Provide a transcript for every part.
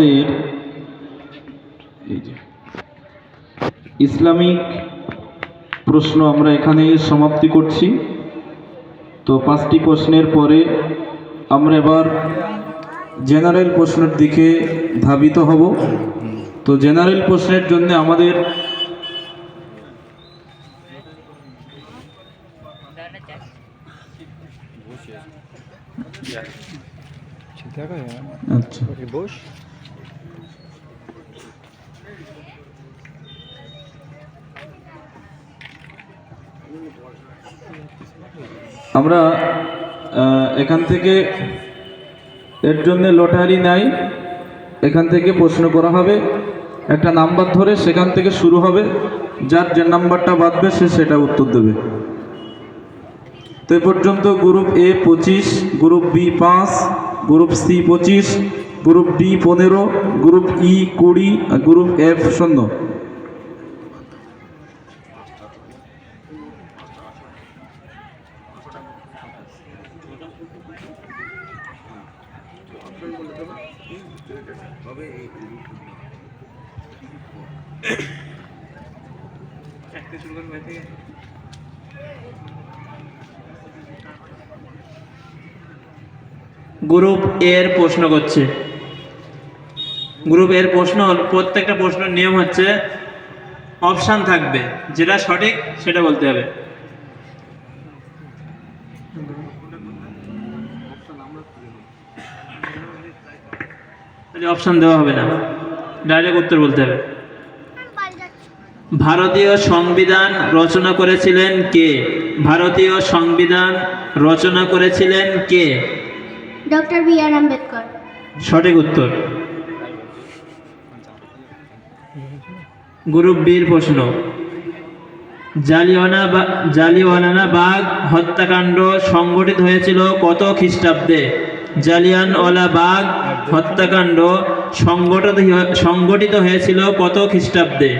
আমাদের এই যে ইসলামিক প্রশ্ন আমরা এখানে সমাপ্তি করছি। তো পাঁচটি প্রশ্নের পরে আমরা এবার জেনারেল প্রশ্নের দিকে ধাবিত হব। তো জেনারেল প্রশ্নের জন্য আমাদের আচ্ছা। আমরা এখান থেকে এর জন্য লটারি নাই। এখান থেকে প্রশ্ন করা হবে, একটা নাম্বার ধরে সেখান থেকে শুরু হবে, যার যে নাম্বারটা বাঁধবে সে সেটা উত্তর দেবে। তো এ পর্যন্ত গ্রুপ এ পঁচিশ, গ্রুপ বি পাঁচ, গ্রুপ সি পঁচিশ, গ্রুপ ডি পনেরো, গ্রুপ ই কুড়ি গ্রুপ এফ শূন্য। গ্রুপ এর প্রশ্ন করছে। গ্রুপ এর প্রশ্ন হল- প্রত্যেকটা প্রশ্নের নিয়ম হচ্ছে অপশান থাকবে। যেটা সঠিক সেটা বলতে হবে। অপশান দেওয়া হবে না। ডাইরেক্ট উত্তর বলতে হবে। ভারতীয় সংবিধান রচনা করেছিলেন কে? ভারতীয় সংবিধান রচনা করেছিলেন কে? Doctor B R Ambedkar. সঠিক উত্তর। গ্রুপ বির প্রশ্ন জালিওয়ানা জালিওয়ানা বাগ হত্যাকাণ্ড সংগঠিত হয়েছিল কত খ্রিস্টাব্দে? জালিয়ানওয়ালা বাগ হত্যাকাণ্ড সংগঠিত সংগঠিত হয়েছিল কত খ্রিস্টাব্দে?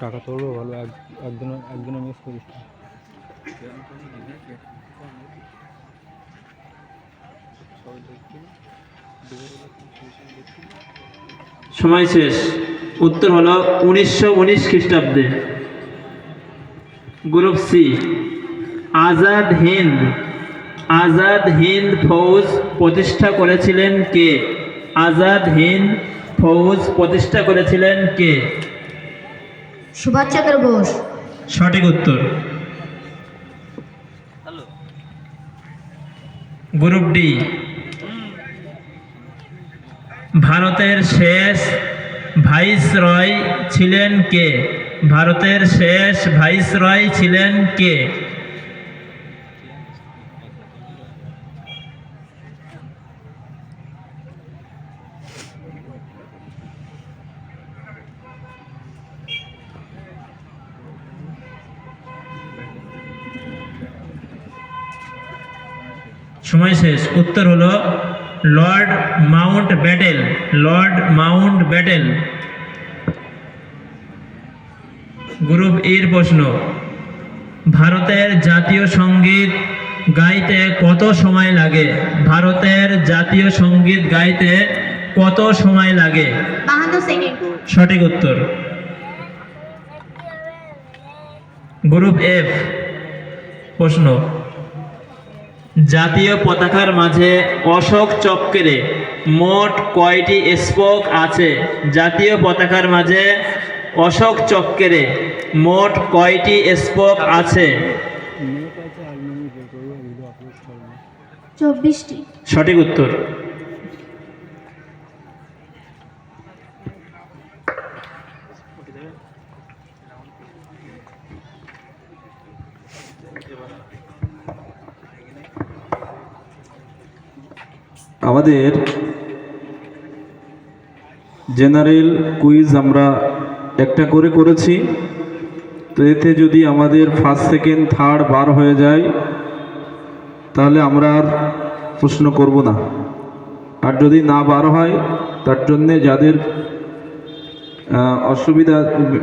টাকা তোলবো ভালো এক একজনে একজনে মিস করিস সময় শেষ। উত্তর হলো উনিশশো উনিশ খ্রিস্টাব্দে। Group C. আজাদ হিন্দ। আজাদ হিন্দ ফৌজ প্রতিষ্ঠা করেছিলেন কে? আজাদ হিন্দ ফৌজ প্রতিষ্ঠা করেছিলেন কে? সুভাষচন্দ্র বোস। সঠিক উত্তর। Group D. ভারতের শেষ ভাইসরয় ছিলেন কে? ভারতের শেষ ভাইসরয় ছিলেন কে? সময় শেষ। উত্তর হলো Lord Mountbatten. Lord Mountbatten. Group এর প্রশ্ন ভারতের জাতীয় সংগীত গাইতে কত সময় লাগে? ভারতের জাতীয় সংগীত গাইতে কত সময় লাগে? সঠিক উত্তর গ্রুপ এফ। প্রশ্ন জাতীয় পতাকার মাঝে অশোক চক্রে মোট কয়টি স্পোক আছে? জাতীয় পতাকার মাঝে অশোক চক্রে মোট কয়টি স্পোক আছে? চব্বিশটি। সঠিক উত্তর। আমাদের জেনারেল কুইজ আমরা একটা করে করেছি। তো এতে যদি আমাদের ফার্স্ট সেকেন্ড থার্ড বার হয়ে যায়, তাহলে আমরা আর প্রশ্ন করব না। আর যদি না বার হয়, তার জন্যে যাদের অসুবিধা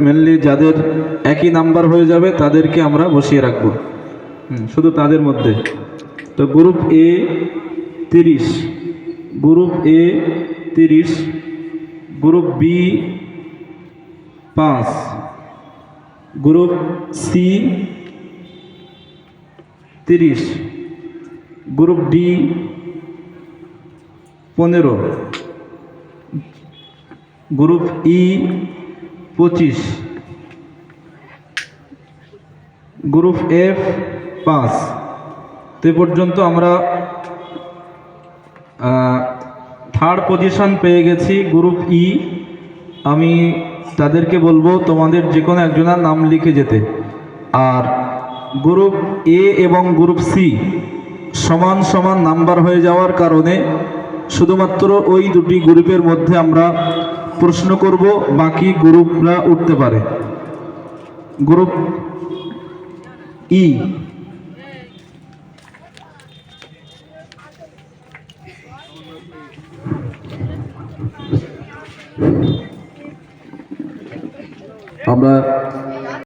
মেনলি যাদের একই নাম্বার হয়ে যাবে, তাদেরকে আমরা বসিয়ে রাখব। শুধু তাদের মধ্যে। তো গ্রুপ এ তিরিশ গ্রুপ এ তিরিশ গ্রুপ বি পাঁচ। গ্রুপ সি তিরিশ। গ্রুপ ডি পনেরো। গ্রুপ ই পঁচিশ। গ্রুপ এফ পাঁচ। তো পর্যন্ত আমরা থার্ড পজিশন পেয়ে গেছি গ্রুপ ই। আমি তাদেরকে বলব, তোমাদের যে কোনো একজনের নাম লিখে যেতে। আর গ্রুপ এ এবং গ্রুপ সি সমান সমান নাম্বার হয়ে যাওয়ার কারণে শুধুমাত্র ওই দুটি গ্রুপের মধ্যে আমরা প্রশ্ন করব, বাকি গ্রুপরা উঠতে পারে। গ্রুপ ই আমরা